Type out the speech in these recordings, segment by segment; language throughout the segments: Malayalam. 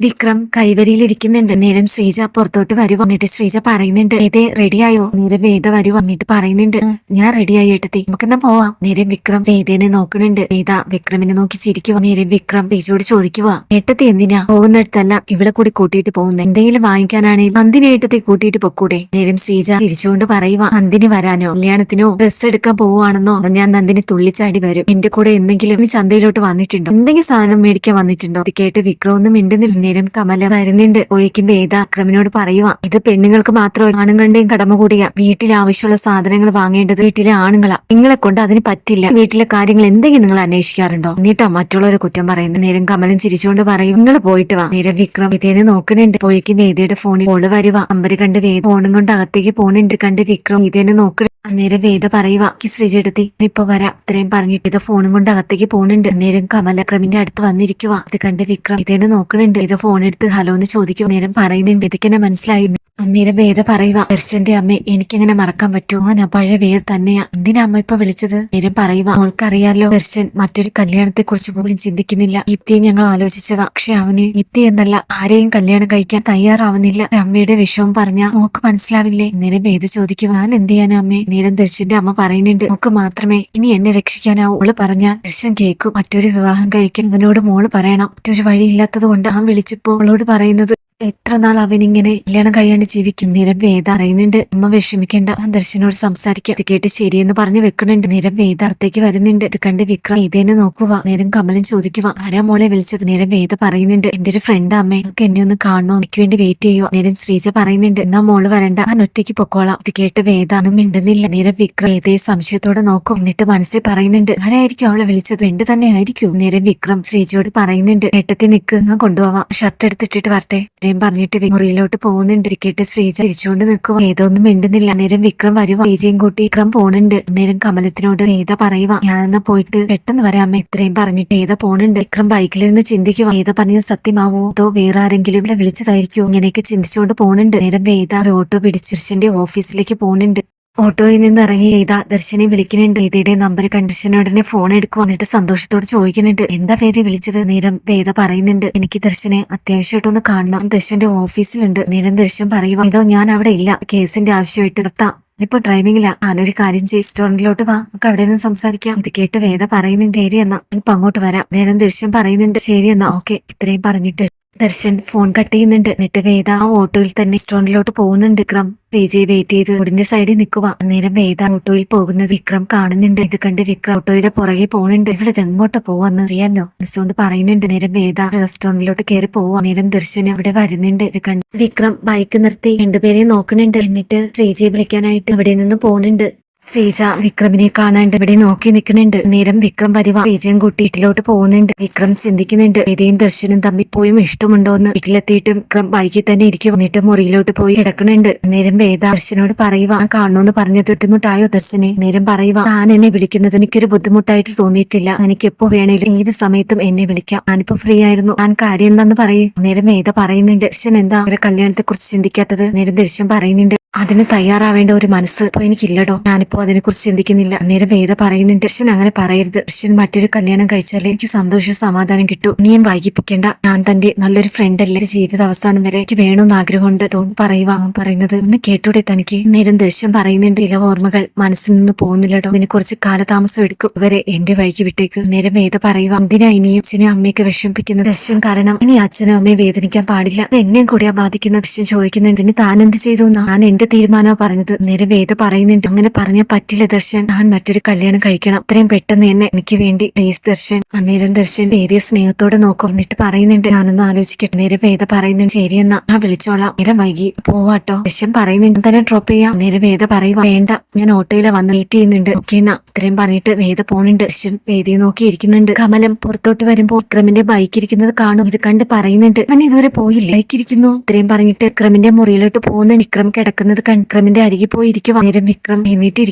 വിക്രം കൈവരിയിലിരിക്കുന്നുണ്ട്. നേരം ശ്രീജ പുറത്തോട്ട് വരുവ വന്നിട്ട് ശ്രീജ പറയുന്നുണ്ട്. ഏതേ റെഡിയായോ? നേരം വേദ വരുവ വന്നിട്ട് പറയുന്നുണ്ട്. "ഉം, ഞാൻ റെഡിയായി ഏട്ടത്തി. നമുക്കെന്നാ പോവാം. നേരം വിക്രം വേദേനെ നോക്കണുണ്ട് വേദ വിക്രമിനെ നോക്കി ചിരിക്കുക നേരം വിക്രം ശ്രീജയോട് ചോദിക്കുക ഏട്ടത്തി എന്തിനാ? പോകുന്നിടത്തല്ല ഇവിടെ കൂടി കൂട്ടിയിട്ട് പോകുന്നത് എന്തെങ്കിലും വാങ്ങിക്കാനാണെങ്കിൽ നന്ദിനെ ഏട്ടത്തി കൂട്ടിയിട്ട് പൊക്കൂടെ. നേരം ശ്രീജ തിരിച്ചുകൊണ്ട് പറയുക നന്ദിനി വരാനോ? കല്യാണത്തിനോ ഡ്രസ് എടുക്കാൻ പോവുകയാണെന്നോ ഞാൻ നന്ദിനി തുള്ളിച്ചാടി വരും. എന്റെ കൂടെ എന്തെങ്കിലും ചന്തയിലോട്ട് വന്നിട്ടുണ്ടോ? എന്തെങ്കിലും സാധനം മേടിക്കാൻ വന്നിട്ടുണ്ടോ? ഇത് കേട്ട് വിക്രം ഒന്നും മിണ്ടുന്നില്ല. നേരം കമല വരുന്നുണ്ട് ഒഴിക്കും വേദ അക്രമിനോട് പറയുക ഇത് പെണ്ണുങ്ങൾക്ക് മാത്രം ആണുങ്ങളുടെയും കടമ കൂടിയാ. വീട്ടിൽ ആവശ്യമുള്ള സാധനങ്ങൾ വാങ്ങേണ്ടത് വീട്ടിലെ ആണുങ്ങളാ. നിങ്ങളെ കൊണ്ട് അതിന് പറ്റില്ല. വീട്ടിലെ കാര്യങ്ങൾ എന്തെങ്കിലും നിങ്ങൾ അന്വേഷിക്കാറുണ്ടോ? എന്നിട്ടാ മറ്റുള്ളവരെ കുറ്റം പറയുന്നത്. നേരം കമലൻ ചിരിച്ചുകൊണ്ട് പറയും നിങ്ങൾ പോയിട്ട് വാ. നേരം വിക്രം ഇതേനെ നോക്കണുണ്ട് ഒഴിക്കും വേദയുടെ ഫോണിൽ ഓൾ വരുക അമ്പര് കണ്ട് വേദ ഫോണും കൊണ്ട് അകത്തേക്ക് പോണുണ്ട്. കണ്ട് വിക്രം ഇതേനെ നോക്കണ അന്നേരം വേദ പറയുക "ഈ ശ്രീജെടുത്തി ഇപ്പൊ വരാം. ഇത്രയും പറഞ്ഞിട്ട് ഇത് ഫോണും കൊണ്ട് അകത്തേക്ക് പോണുണ്ട് അന്നേരം കമലക്രമിന്റെ അടുത്ത് വന്നിരിക്കുക ഇത് കണ്ട് വിക്രം ഇതേനെ നോക്കണുണ്ട് ഇത് ഫോൺ എടുത്ത് ഹലോ എന്ന് ചോദിക്കും. നേരം പറയുന്നുണ്ട് ഇതൊക്കെ മനസ്സിലായി. അന്നേരം വേദ പറയുക ദർശന്റെ അമ്മ എനിക്കെങ്ങനെ മറക്കാൻ പറ്റുമോ ഞാൻ പഴയ വേദ തന്നെയാ. എന്തിനാ അമ്മ ഇപ്പൊ വിളിച്ചത്? നേരം പറയുക അവൾക്കറിയാലോ ദർശൻ മറ്റൊരു കല്യാണത്തെ കുറിച്ച് പോലും ചിന്തിക്കുന്നില്ല. ഇപ്തിയെ ഞങ്ങൾ ആലോചിച്ചതാ. പക്ഷെ അവന് ഇപ്തി എന്നല്ല ആരെയും കല്യാണം കഴിക്കാൻ തയ്യാറാവുന്നില്ല. അമ്മയുടെ വിഷമം പറഞ്ഞ മോക്ക് മനസ്സിലാവില്ലേ? നേരം വേദ ചോദിക്കുക ഞാൻ എന്ത് ചെയ്യാനാ അമ്മേ? നേരം ദർശന്റെ അമ്മ പറയുന്നുണ്ട് മോക്ക് മാത്രമേ ഇനി എന്നെ രക്ഷിക്കാനാവൂ. അവൾ പറഞ്ഞാൽ ദർശൻ കേൾക്കും മറ്റൊരു വിവാഹം കഴിക്കാൻ. അവനോട് മോൾ പറയണം മറ്റൊരു വഴിയില്ലാത്തത് കൊണ്ട് അവൻ വിളിച്ചപ്പോ അവളോട് പറയുന്നത് എത്ര നാൾ അവനിങ്ങനെ കല്യാണം കഴിയാണ്ട് ജീവിക്കും നിരം വേദ അറിയുന്നുണ്ട്. അമ്മ വിഷമിക്കേണ്ട. ദർശനോട് സംസാരിക്കാം. ഇത് കേട്ട് ശരിയെന്ന് പറഞ്ഞു വെക്കണുണ്ട് നിരം വേദ അടുത്തേക്ക് വരുന്നുണ്ട്. ഇത് കണ്ട് വിക്രം ഇതേന്ന് നോക്കുക. നേരം കമലൻ ചോദിക്കുക. ആരാ മോളെ വിളിച്ചത്? നേരം വേദ പറയുന്നുണ്ട്. എന്റെ ഒരു ഫ്രണ്ട് അമ്മേ. എനിക്ക് എന്നെ ഒന്ന് കാണണോ? എനിക്ക് വേണ്ടി വെയിറ്റ് ചെയ്യോ നേരം ശ്രീജ പറയുന്നുണ്ട്. എന്നാ മോൾ വരണ്ട. ഞാൻ ഒറ്റയ്ക്ക് പൊക്കോളാം. ഇത് കേട്ട് വേദ ഒന്നും മിണ്ടുന്നില്ല. നേരം വിക്രം വേദയെ സംശയത്തോടെ നോക്കും. എന്നിട്ട് മനസ്സിൽ പറയുന്നുണ്ട്. ആരായിരിക്കും അവളെ വിളിച്ചത്? എന്ത് തന്നെ ആയിരിക്കും. നേരം വിക്രം ശ്രീജയോട് പറയുന്നുണ്ട്. ഏട്ടത്തി നിക്ക് ഞാൻ കൊണ്ടുപോവാം. ഷർട്ട് എടുത്തിട്ടിട്ട് വരട്ടെ. ഇത്രയും പറഞ്ഞിട്ട് മുറിയിലോട്ട് പോകുന്നുണ്ടിരിക്കട്ടെ. കേട്ട് ശ്രീജ തിരിച്ചുകൊണ്ട് നിൽക്കുക ഏതൊന്നും മിണ്ടുന്നില്ല. അന്നേരം വിക്രം വരുവ. ശ്രീജയും കൂട്ടി വിക്രം പോണുണ്ട്. അന്നേരം കമലത്തിനോട് ഏത പറയുക ഞാനെന്നാ പോയിട്ട് പെട്ടെന്ന് വരാം അമ്മ. ഇത്രയും പറഞ്ഞിട്ട് ഏത പോണുണ്ട്? വിക്രം ബൈക്കിലിരുന്ന് ചിന്തിക്കുക ഏത പറഞ്ഞ സത്യമാവോ? അതോ വേറെ ആരെങ്കിലും വിളിച്ചതായിരിക്കും ഇങ്ങനെയൊക്കെ ചിന്തിച്ചുകൊണ്ട് പോണുണ്ട്. നേരം വേദ ഓട്ടോ പിടിച്ച് ഓഫീസിലേക്ക് പോണുണ്ട്. ഓട്ടോയിൽ നിന്ന് ഇറങ്ങി ഏതാ ദർശനെ വിളിക്കുന്നുണ്ട്. ഏതയുടെ നമ്പർ കണ്ടീഷനുടനെ ഫോൺ എടുക്കും. എന്നിട്ട് സന്തോഷത്തോട് ചോദിക്കുന്നുണ്ട്. എന്താ പേര് വിളിച്ചത്? നേരം വേദ പറയുന്നുണ്ട്. എനിക്ക് ദർശനെ അത്യാവശ്യമായിട്ടൊന്ന് കാണണം. ദർശന്റെ ഓഫീസിലുണ്ട്. നേരം ദർശൻ പറയുക ഇതോ ഞാൻ അവിടെ ഇല്ല. കേസിന്റെ ആവശ്യമായിട്ട് നിർത്താം. ഇപ്പൊ ഡ്രൈവിംഗിലാ ഞാനൊരു കാര്യം ചെയ്യും. റെസ്റ്റോറന്റിലോട്ട് വാ. നമുക്ക് അവിടെ നിന്ന് സംസാരിക്കാം. ഇത് കേട്ട് വേദ പറയുന്നുണ്ട് ശരി എന്നാ. ഇപ്പൊ അങ്ങോട്ട് വരാം. നേരം ദൃശ്യം പറയുന്നുണ്ട് ശരി എന്നാ. ഓക്കെ. ഇത്രയും പറഞ്ഞിട്ട് ദർശൻ ഫോൺ കട്ട് ചെയ്യുന്നുണ്ട്. എന്നിട്ട് വേദ ആ ഓട്ടോയിൽ തന്നെ റെസ്റ്റോറന്റിലോട്ട് പോകുന്നുണ്ട്. വിക്രം ശ്രീജയെ വെയിറ്റ് ചെയ്ത് റോഡിന്റെ സൈഡിൽ നിൽക്കുക അന്നേരം വേദ ഓട്ടോയിൽ പോകുന്നത് വിക്രം കാണുന്നുണ്ട്. ഇത് കണ്ട് വിക്രം ഓട്ടോയുടെ പുറകെ പോകുന്നുണ്ട്. ഇവിടെ എങ്ങോട്ട് പോവാന്ന് അറിയാലോ. മനസ്സുകൊണ്ട് പറയുന്നുണ്ട്. നേരം വേദ റെസ്റ്റോറന്റിലോട്ട് കയറി പോവാ. നേരം ദർശൻ അവിടെ വരുന്നുണ്ട്. ഇത് കണ്ട് വിക്രം ബൈക്ക് നിർത്തി. രണ്ടുപേരെയും നോക്കുന്നുണ്ട്. എന്നിട്ട് ശ്രീജയെ വിളിക്കാനായിട്ട് അവിടെ നിന്ന് പോകുന്നുണ്ട്. ശ്രീജ വിക്രമിനെ കാണാണ്ട് ഇവിടെ നോക്കി നിൽക്കുന്നുണ്ട്. നേരം വിക്രം വരുവ. ശ്രീജയും കൂട്ടി വീട്ടിലോട്ട് പോകുന്നുണ്ട്. വിക്രം ചിന്തിക്കുന്നുണ്ട് ഇതേയും ദർശനം തമ്മിൽ പോയും ഇഷ്ടമുണ്ടോന്ന്. വീട്ടിലെത്തിയിട്ടും വിക്രം വൈകി തന്നെ ഇരിക്കും. വന്നിട്ട് മുറിയിലോട്ട് പോയി കിടക്കുന്നുണ്ട്. നേരം വേദ ദർശനോട് പറയുക ആ കാണുമെന്ന് പറഞ്ഞത് ബുദ്ധിമുട്ടായോ ദർശനെ? നേരം പറയുക താൻ എന്നെ വിളിക്കുന്നത് എനിക്കൊരു ബുദ്ധിമുട്ടായിട്ട് തോന്നിയിട്ടില്ല. എനിക്ക് എപ്പോ വേണേലും ഏത് സമയത്തും എന്നെ വിളിക്കാം. ഞാനിപ്പോ ഫ്രീ ആയിരുന്നു. ഞാൻ കാര്യം എന്താന്ന് പറയൂ. നേരം വേദ പറയുന്നുണ്ട് ദർശൻ എന്താ ഒരു കല്യാണത്തെ കുറിച്ച് ചിന്തിക്കാത്തത്? നേരം ദർശൻ പറയുന്നുണ്ട് അതിന് തയ്യാറാവേണ്ട ഒരു മനസ്സ് ഇപ്പൊ എനിക്കില്ലടോ. ഞാനിപ്പോ അതിനെ കുറിച്ച് ചിന്തിക്കുന്നില്ല. അന്നേരം വേദ പറയുന്നുണ്ട് കൃഷ്ണൻ അങ്ങനെ പറയരുത്. കൃഷ്ണൻ മറ്റൊരു കല്യാണം കഴിച്ചാലേ എനിക്ക് സന്തോഷവും സമാധാനം കിട്ടും. ഇനിയും വൈകിപ്പിക്കേണ്ട. ഞാൻ തന്റെ നല്ലൊരു ഫ്രണ്ട് അല്ലേ? ജീവിത അവസാനം വരെ എനിക്ക് വേണമെന്ന് ആഗ്രഹമുണ്ട്. തോന്നി പറയുക അവൻ പറയുന്നത് ഒന്ന് കേട്ടൂടെ തനിക്ക്? നേരം ദർശൻ പറയുന്നുണ്ട് ഇല ഓർമ്മകൾ മനസ്സിൽ നിന്ന് പോകുന്നില്ലടോ. ഇതിനെ കുറച്ച് കാലതാമസം എടുക്കും. ഇവരെ എന്റെ വഴിക്ക് വിട്ടേക്ക്. നേരം വേദ പറയുക എന്തിനാ ഇനിയും അച്ഛനും അമ്മയൊക്കെ വിഷമിപ്പിക്കുന്ന ദൃശ്യം കാരണം ഇനി അച്ഛനും അമ്മയെ വേദനിക്കാൻ പാടില്ല. അത് എന്നെയും കൂടിയാ ബാധിക്കുന്ന ദൃശ്യം ചോദിക്കുന്നുണ്ട് ഇനി താൻ എന്ത് ചെയ്തു? ഞാൻ എന്റെ തീരുമാനമാണ് പറഞ്ഞത്? നേരം വേദ പറയുന്നുണ്ട് അങ്ങനെ പറഞ്ഞാൽ പറ്റില്ല ദർശൻ. ഞാൻ മറ്റൊരു കല്യാണം കഴിക്കണം. അത്രയും പെട്ടെന്ന് തന്നെ എനിക്ക് വേണ്ടി. പ്ലീസ് ദർശൻ അന്നേരം ദർശൻ വേദിയെ സ്നേഹത്തോടെ നോക്കും. എന്നിട്ട് പറയുന്നുണ്ട് ഞാനൊന്ന് ആലോചിക്കട്ടെ. നേരെ വേദ പറയുന്നുണ്ട് ശരിയെന്നാ ഞാൻ വിളിച്ചോളാം. നേരം വൈകി. പോവാട്ടോ. ദർശൻ പറയുന്നുണ്ട് തന്നെ ഡ്രോപ്പ് ചെയ്യാം. നേരെ വേദ പറയുക വേണ്ട ഞാൻ ഓട്ടോയിലെ വന്ന് വെയിറ്റ് ചെയ്യുന്നുണ്ട്. ഓക്കെ എന്നാ ഇത്രയും പറഞ്ഞിട്ട് വേദ പോണുണ്ട്. ദർശൻ വേദിയെ നോക്കി ഇരിക്കുന്നുണ്ട്. കമലം പുറത്തോട്ട് വരുമ്പോൾ വിക്രമിന്റെ ബൈക്ക് ഇരിക്കുന്നത് കാണും. ഇത് കണ്ട് പറയുന്നുണ്ട് അവൻ ഇതുവരെ പോയില്ല? ബൈക്ക് ഇരിക്കുന്നു. ഇത്രയും പറഞ്ഞിട്ട് വിക്രമിന്റെ മുറിയിലോട്ട് പോകുന്ന വിക്രം കിടക്കുന്നത് വിക്രമിന്റെ അരികെ പോയി ഇരിക്കുക നേരം വിക്രം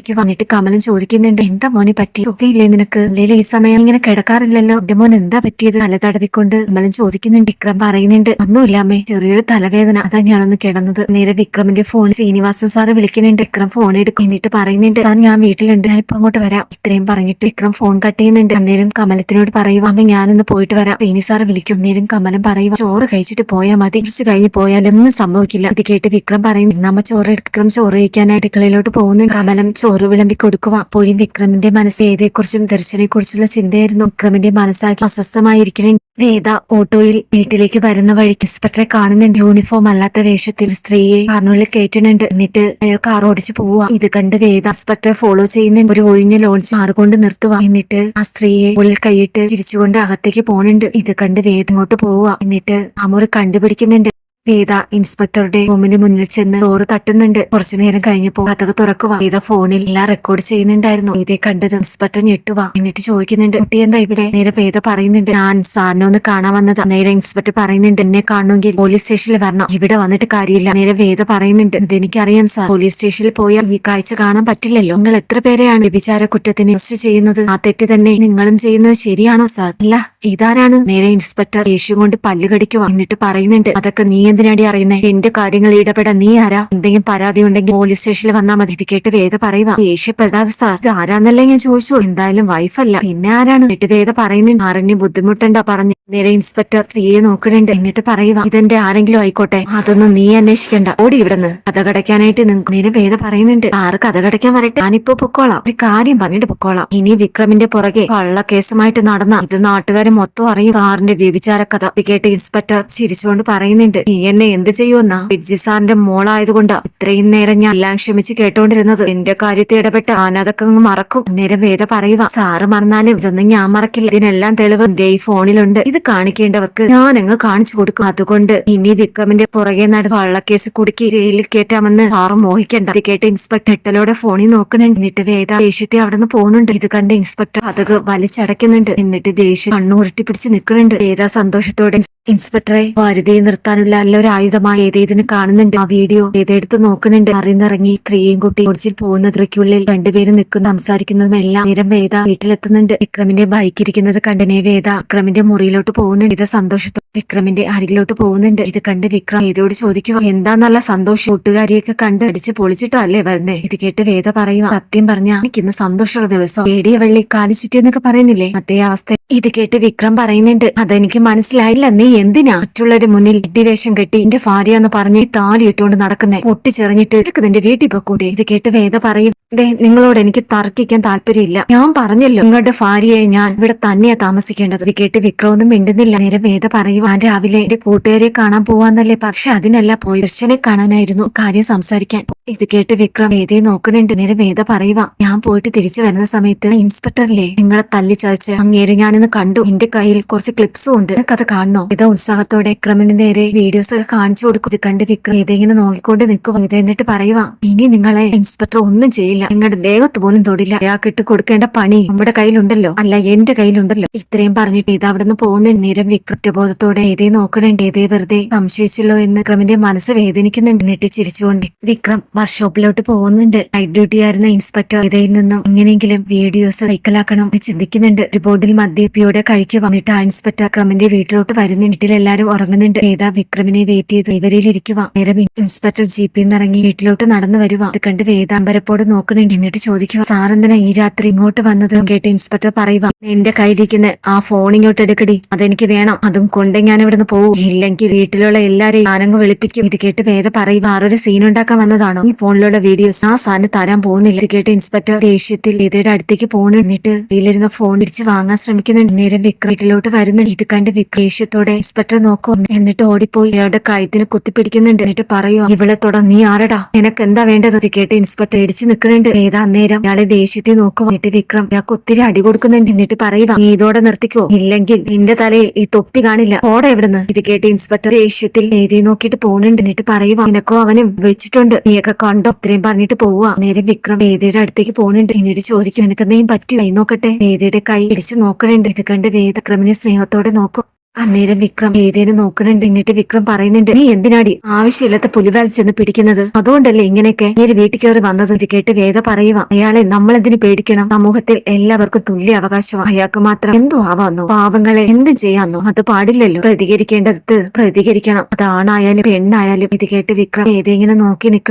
എണീറ്റിരിക്കുക എന്നിട്ട് കമലൻ ചോദിക്കുന്നുണ്ട് എന്താ മോനെ പറ്റി? സുഖയില്ലേ നിനക്ക്? അല്ലെങ്കിൽ ഈ സമയം ഇങ്ങനെ കിടക്കാറില്ലല്ലോ? എന്റെ മോൻ എന്താ പറ്റിയത്? തല തടവിക്കൊണ്ട് കമലൻ ചോദിക്കുന്നുണ്ട് വിക്രം പറയുന്നുണ്ട് ഒന്നുമില്ല അമ്മേ ചെറിയൊരു തലവേദന. അതാ ഞാനൊന്ന് കിടന്നത്. നേരെ വിക്രമിന്റെ ഫോൺ ശ്രീനിവാസൻ സാറ് വിളിക്കുന്നുണ്ട് വിക്രം ഫോൺ എടുക്കും എന്നിട്ട് പറയുന്നുണ്ട് താൻ ഞാൻ വീട്ടിലുണ്ട് ഞാനിപ്പോ അങ്ങോട്ട് വരാം. ഇത്രയും പറഞ്ഞിട്ട് വിക്രം ഫോൺ കട്ട് ചെയ്യുന്നുണ്ട്. അന്നേരം കമലത്തിനോട് പറയുക അമ്മ ഞാനൊന്ന് പോയിട്ട് വരാം. ശ്രീനി സാറ് വിളിക്കും. നേരം കമലം പറയുക ചോറ് കഴിച്ചിട്ട് പോയാൽ മതി. കുറച്ച് കഴിഞ്ഞ് പോയാലൊന്നും സംഭവിക്കില്ല. ഇത് കേട്ട് വിക്രം പറയുന്നു നമ്മ ചോറ് വിക്രം ചോറ് കഴിക്കാനായി അടുക്കളയിലോട്ട് പോകുന്നു. കമലം ചോറ് വിളമ്പി കൊടുക്കുക അപ്പോഴും വിക്രമിന്റെ മനസ്സ് ഏതെക്കുറിച്ചും ദർശനെ കുറിച്ചുള്ള ചിന്തയായിരുന്നു. വിക്രമിന്റെ മനസ്സാക്കി അസ്വസ്ഥമായിരിക്കണം. വേദ ഓട്ടോയിൽ വീട്ടിലേക്ക് വരുന്ന വഴിക്ക് ഇൻസ്പെക്ടറെ കാണുന്നുണ്ട്. യൂണിഫോം അല്ലാത്ത വേഷത്തിൽ സ്ത്രീയെ കാറിനുള്ളിൽ കയറ്റുന്നുണ്ട്. എന്നിട്ട് അയാൾ കാർ ഓടിച്ചു പോവുക ഇത് കണ്ട് വേദ ഇൻസ്പെക്ടറെ ഫോളോ ചെയ്യുന്നുണ്ട്. ഒരു ഒഴിഞ്ഞ ലോഞ്ച് കാർ കൊണ്ട് നിർത്തുക എന്നിട്ട് ആ സ്ത്രീയെ ഉള്ളിൽ കൈയിട്ട് തിരിച്ചുകൊണ്ട് അകത്തേക്ക് പോണുണ്ട്. ഇത് കണ്ട് വേദ ഇങ്ങോട്ട് പോവുക എന്നിട്ട് അമൂർ കണ്ടുപിടിക്കുന്നുണ്ട്. വേദ ഇൻസ്പെക്ടറുടെ റൂമിന് മുന്നിൽ ചെന്ന് ഡോറ് തട്ടുന്നുണ്ട്. കുറച്ചു നേരം കഴിഞ്ഞപ്പോ കഥക തുറക്കുക വേദ ഫോണിൽ എല്ലാം റെക്കോർഡ് ചെയ്യുന്നുണ്ടായിരുന്നു. ഇതേ കണ്ടത് ഇൻസ്പെക്ടർ ഞെട്ടുക എന്നിട്ട് ചോദിക്കുന്നുണ്ട് കുട്ടി എന്താ ഇവിടെ? നേരെ വേദ പറയുന്നുണ്ട് ഞാൻ സാറിനെ ഒന്ന് കാണാൻ വന്നത്. നേരെ ഇൻസ്പെക്ടർ പറയുന്നുണ്ട് എന്നെ കാണണമെങ്കിൽ പോലീസ് സ്റ്റേഷനിൽ വരണം. ഇവിടെ വന്നിട്ട് കാര്യമില്ല. നേരെ വേദ പറയുന്നുണ്ട് ഇതെനിക്കറിയാം സാർ. പോലീസ് സ്റ്റേഷനിൽ പോയാൽ ഈ കാഴ്ച കാണാൻ പറ്റില്ലല്ലോ. നിങ്ങൾ എത്ര പേരെയാണ് വ്യഭിചാര കുറ്റത്തിന് അറസ്റ്റ് ചെയ്യുന്നത്? ആ തെറ്റ് തന്നെ നിങ്ങളും ചെയ്യുന്നത് ശരിയാണോ സാർ? അല്ല ഇതാരാണ്? നേരെ ഇൻസ്പെക്ടർ ദേഷ്യം കൊണ്ട് പല്ല് കടിക്കുക എന്നിട്ട് പറയുന്നുണ്ട് അതൊക്കെ നീ എന്തിനാടി അറിയുന്നേ? എന്റെ കാര്യങ്ങൾ ഇടപെടാൻ നീ ആരാ? എന്തെങ്കിലും പരാതി ഉണ്ടെങ്കിൽ പോലീസ് സ്റ്റേഷനിൽ വന്നാൽ മതി. ഇത് കേട്ട് വേദ പറയുക ദേഷ്യപ്പെടാതെ സാർ ഇത് ആരാന്നല്ലേ ഞാൻ ചോദിച്ചു എന്തായാലും വൈഫല്ല പിന്നെ ആരാണ്? എന്നിട്ട് വേദ പറയുന്നു അറിഞ്ഞ് ബുദ്ധിമുട്ടുണ്ടാ പറഞ്ഞു. നേരെ ഇൻസ്പെക്ടർ സ്ത്രീയെ നോക്കുന്നുണ്ട്. എന്നിട്ട് പറയുക ഇതെന്റെ ആരെങ്കിലും ആയിക്കോട്ടെ. അതൊന്നും നീ അന്വേഷിക്കണ്ട. ഓടി ഇവിടുന്ന്. കഥ കടയ്ക്കാനായിട്ട് നിങ്ങൾക്ക് നേരെ വേദ പറയുന്നുണ്ട്. ആറ് കഥ കടയ്ക്കാൻ വരട്ടെ. ഞാനിപ്പോ പൊക്കോളാം. ഒരു കാര്യം പറഞ്ഞിട്ട് പൊക്കോളാം. ഇനി വിക്രമിന്റെ പുറകെ കള്ളക്കേസുമായിട്ട് നടന്ന ഇത് നാട്ടുകാരെ മൊത്തം അറിയും. സാറിന്റെ വ്യഭിചാര കഥ. കേട്ട് ഇൻസ്പെക്ടർ ചിരിച്ചുകൊണ്ട് പറയുന്നുണ്ട്. നീ എന്നെ എന്ത് ചെയ്യുമെന്നാ? ബിഡ്ജി സാറിന്റെ മോളായതുകൊണ്ട് ഇത്രയും നേരം ഞാൻ എല്ലാം ക്ഷമിച്ച് കേട്ടോണ്ടിരുന്നത്. എന്റെ കാര്യത്തിൽ ഇടപെട്ട ഞാനതൊക്കെ മറക്കും. അന്നേരം വേദ പറയുക സാറ് മറന്നാലും ഇതൊന്നും ഞാൻ മറക്കില്ല. ഇതിനെല്ലാം തെളിവ് എന്റെ ഈ ഫോണിലുണ്ട്. ഇത് കാണിക്കേണ്ടവർക്ക് ഞാൻ അങ്ങ് കാണിച്ചു കൊടുക്കും. അതുകൊണ്ട് ഇനി വിക്രമിന്റെ പുറകെ നട വള്ളക്കേസ് കുടുക്കി ജയിലിൽ കേറ്റാമെന്ന് സാറ് മോഹിക്കണ്ട. ഇത് കേട്ട് ഇൻസ്പെക്ടർ എട്ടലോടെ ഫോണിൽ നോക്കണുണ്ട് എന്നിട്ട് വേദ ദേഷ്യത്തെ അവിടെ നിന്ന് പോകുന്നുണ്ട്. ഇത് കണ്ട് ഇൻസ്പെക്ടർ അതൊക്കെ വലിച്ചടയ്ക്കുന്നുണ്ട്. എന്നിട്ട് ദേഷ്യം കണ്ണുരുട്ടി പിടിച്ച് നിൽക്കുന്നുണ്ട്. വേദ സന്തോഷത്തോടെ ഇൻസ്പെക്ടറെ വരുതി നിർത്താനുള്ള നല്ലൊരു ആയുധമായി ഏതേതിന് കാണുന്നുണ്ട്? ആ വീഡിയോ ഏതെടുത്ത് നോക്കുന്നുണ്ട്? അറിയുന്നിറങ്ങി സ്ത്രീയും കുട്ടി ഒടിച്ചിൽ പോകുന്നതിനുള്ളിൽ രണ്ടുപേരും നിൽക്കുന്ന. സംസാരിക്കുന്നതും എല്ലാം നേരം വേദ വീട്ടിലെത്തുന്നുണ്ട്. വിക്രമിന്റെ ബൈക്ക് ഇരിക്കുന്നത് കണ്ടനെ വേദ വിക്രമിന്റെ മുറിയിലോട്ട് പോകുന്നുണ്ട്. ഇത് സന്തോഷത്തോടെ വിക്രമിന്റെ അരികിലോട്ട് പോകുന്നുണ്ട്. ഇത് കണ്ട് വിക്രം വേദയോട് ചോദിക്കുക എന്താ നല്ല സന്തോഷം? കൂട്ടുകാരിയൊക്കെ കണ്ട് അടിച്ച് പൊളിച്ചിട്ടോ അല്ലേ വരുന്നേ? ഇത് കേട്ട് വേദ പറയുക സത്യം പറഞ്ഞ എനിക്കിന്ന് സന്തോഷമുള്ള ദിവസം. ഏടിയ വെള്ളി കാലി ചുറ്റിയെന്നൊക്കെ പറയുന്നില്ലേ? അതേ അവസ്ഥ. ഇത് കേട്ട് വിക്രം പറയുന്നുണ്ട് അതെനിക്ക് മനസ്സിലായില്ല നീ എന്തിനാ മറ്റുള്ളവരുടെ മുന്നിൽ ഇടിവേഷം കെട്ടി എന്റെ ഭാര്യ എന്ന് പറഞ്ഞ് താലി ഇട്ടുകൊണ്ട് നടക്കുന്നേ? പൊട്ടിച്ചെറിഞ്ഞിട്ട് നിന്റെ വീട്ടിൽ പൊക്കൂടെ ഇത് കേട്ട് വേദ പറയും ദേ നിങ്ങളോട് എനിക്ക് തർക്കിക്കാൻ താല്പര്യമില്ല. ഞാൻ പറഞ്ഞല്ലോ നിങ്ങളുടെ ഭാര്യയെ ഞാൻ ഇവിടെ തന്നെയാ താമസിക്കേണ്ടത്. ഇത് കേട്ട് വിക്രമൊന്നും മിണ്ടുന്നില്ല. നേരെ വേദ പറയും ഞാൻ രാവിലെ എന്റെ കൂട്ടുകാരെ കാണാൻ പോവാന്നല്ലേ? പക്ഷെ അതിനല്ല പോയി. ദർശനെ കാണാനായിരുന്നു കാര്യം സംസാരിക്കാൻ. ഇത് കേട്ട് വിക്രം വേദയെ നോക്കണുണ്ട് നേരെ വേദ പറയുക ഞാൻ പോയിട്ട് തിരിച്ചു വരുന്ന സമയത്ത് ഇൻസ്പെക്ടറില്ലേ നിങ്ങളെ തല്ലി ചതച്ച് അങ്ങേരെ ഞാനിന്ന് കണ്ടു. എന്റെ കയ്യിൽ കുറച്ച് ക്ലിപ്സും ഉണ്ട്. നിനക്കത് കാണണോ? ഇത് ഉത്സാഹത്തോടെ വിക്രമിന് നേരെ വീഡിയോസ് ഒക്കെ കാണിച്ചു കൊടുക്കും. ഇത് കണ്ട് വിക്രം ഏതെങ്കിലും നോക്കിക്കൊണ്ട് നിൽക്കുക ഇത് എന്നിട്ട് പറയുക ഇനി നിങ്ങളെ ഇൻസ്പെക്ടർ ഒന്നും ചെയ്യില്ല. നിങ്ങളുടെ ദേഹത്ത് പോലും തൊടില്ല. അയാൾക്ക് ഇട്ട് കൊടുക്കേണ്ട പണി നമ്മുടെ കയ്യിലുണ്ടല്ലോ. അല്ല എന്റെ കയ്യിലുണ്ടല്ലോ. ഇത്രയും പറഞ്ഞിട്ട് ഇത് അവിടെ നിന്ന് പോകുന്ന നേരം വിക്രത്യബോധത്തോടെ ഏതേ നോക്കണേണ്ട. ഏതേ വെറുതെ സംശയിച്ചല്ലോ എന്ന് വിക്രമിന്റെ മനസ്സ് വേദനിക്കുന്നുണ്ട്. എന്നിട്ട് ചിരിച്ചുകൊണ്ട് വിക്രം വർക്ക്ഷോപ്പിലോട്ട് പോകുന്നുണ്ട്. നൈറ്റ് ഡ്യൂട്ടി ആയിരുന്ന ഇൻസ്പെക്ടർ ഇതയിൽ നിന്നും എങ്ങനെയെങ്കിലും വീഡിയോസ് കൈക്കലാക്കണം എന്ന് ചിന്തിക്കുന്നുണ്ട്. റിപ്പോർട്ടിൽ മദ്യപിയോടെ കഴിക്കുക. വന്നിട്ട് ആ ഇൻസ്പെക്ടർ വിക്രമിന്റെ വീട്ടിലോട്ട് വരുന്ന വീട്ടിൽ എല്ലാരും ഉറങ്ങുന്നുണ്ട്. വേദ വിക്രമിനെ വെയിറ്റ് ചെയ്ത് ഇവരിലിരിക്കുക നേരം ഇൻസ്പെക്ടർ ജീപ്പിൽ നിന്ന് ഇറങ്ങി വീട്ടിലോട്ട് നടന്നു വരുക അത് കണ്ട് വേദാംബരപ്പോട് നോക്കണുണ്ട് എന്നിട്ട് ചോദിക്കുക സാറെന്തിനാ ഈ രാത്രി ഇങ്ങോട്ട് വന്നത്? കേട്ട് ഇൻസ്പെക്ടർ പറയുക എന്റെ കയ്യിലിരിക്കുന്ന ആ ഫോൺ ഇങ്ങോട്ട് എടുക്കടി. അതെനിക്ക് വേണം. അതും കൊണ്ട് ഞാൻ ഇവിടുന്ന് പോകും ഇല്ലെങ്കിൽ വീട്ടിലുള്ള എല്ലാരെയും ഞാനങ്ങ് വിളിപ്പിക്കും. ഇത് കേട്ട് വേദ പറയുക ആറൊരു സീൻ ഉണ്ടാക്കാൻ വന്നതാണോ? ഈ ഫോണിലുള്ള വീഡിയോസ് ആ സാറിന് തരാൻ പോകുന്നില്ല. ഇത് കേട്ട് ഇൻസ്പെക്ടർ ദേഷ്യത്തിൽ വേദയുടെ അടുത്തേക്ക് പോകുന്നു എന്നിട്ട് കയ്യിലിരുന്ന ഫോൺ ഇടിച്ച് വാങ്ങാൻ ശ്രമിക്കുന്നുണ്ട്. നേരം വിക്രം വീട്ടിലോട്ട് വരുന്നുണ്ട്. ഇത് കണ്ട് വിക്രം ദേഷ്യത്തോടെ ഇൻസ്പെക്ടർ നോക്കോ. എന്നിട്ട് ഓടിപ്പോയി ഇയാളുടെ കഴുത്തിന് കുത്തിപ്പിടിക്കുന്നുണ്ട്. എന്നിട്ട് പറയോ ഇവളെ തുട നീ ആരടാ? നിനക്ക് എന്താ വേണ്ടത്? ഇത് കേട്ട് ഇൻസ്പെക്ടർ ഇടിച്ചു നിൽക്കുന്നുണ്ട്. ഏതാ നേരം ഇയാളെ ദേഷ്യത്തിൽ നോക്കുക എന്നിട്ട് വിക്രം ഞാൻ ഒത്തിരി അടി കൊടുക്കുന്നുണ്ട്. എന്നിട്ട് പറയുക നീ ഇതോടെ നിർത്തിക്കോ. ഇല്ലെങ്കിൽ നിന്റെ തലയിൽ ഈ തൊപ്പി കാണില്ല. ഓടെ എവിടുന്ന്? ഇത് കേട്ട് ഇൻസ്പെക്ടർ ദേഷ്യത്തിൽ നേരെ നോക്കിയിട്ട് പോകുന്നുണ്ട്. എന്നിട്ട് പറയുക നിനക്കോ അവനും വെച്ചിട്ടുണ്ട് നീയൊക്കെ കണ്ടോ? ഇത്രയും പറഞ്ഞിട്ട് പോവുക. നേരെ വിക്രം വേദയുടെ അടുത്തേക്ക് പോകുന്നുണ്ട്. എന്നിട്ട് ചോദിക്കും നിനക്ക് എന്തെങ്കിലും പറ്റുമോ നോക്കട്ടെ. വേദയുടെ കൈ പിടിച്ചു നോക്കണുണ്ട് ഇത് കണ്ട് വേദക്രമിനെ സ്നേഹത്തോടെ നോക്കും. അന്നേരം വിക്രം ഏതേനും നോക്കണുണ്ട് എന്നിട്ട് വിക്രം പറയുന്നുണ്ട് നീ എന്തിനാടി ആവശ്യമില്ലാത്ത പുലിവാൽ ചെന്ന് പിടിക്കുന്നത്? അതുകൊണ്ടല്ലേ ഇങ്ങനെയൊക്കെ നേരെ വീട്ടിൽ കയറി വന്നത്? ഇത് കേട്ട് വേദ പറയുക അയാളെ നമ്മൾ എന്തിനു പേടിക്കണം? സമൂഹത്തിൽ എല്ലാവർക്കും തുല്യ അവകാശമാണ്. അയാൾക്ക് മാത്രം എന്തോ ആവാന്നോ? പാവങ്ങളെ എന്ത് ചെയ്യാന്നോ? അത് പാടില്ലല്ലോ. പ്രതികരിക്കേണ്ടത് പ്രതികരിക്കണം. അത് ആണായാലും പെണ്ണായാലും. ഇത് കേട്ട് വിക്രം ഏതെങ്കിലും നോക്കി നിൽക്കണം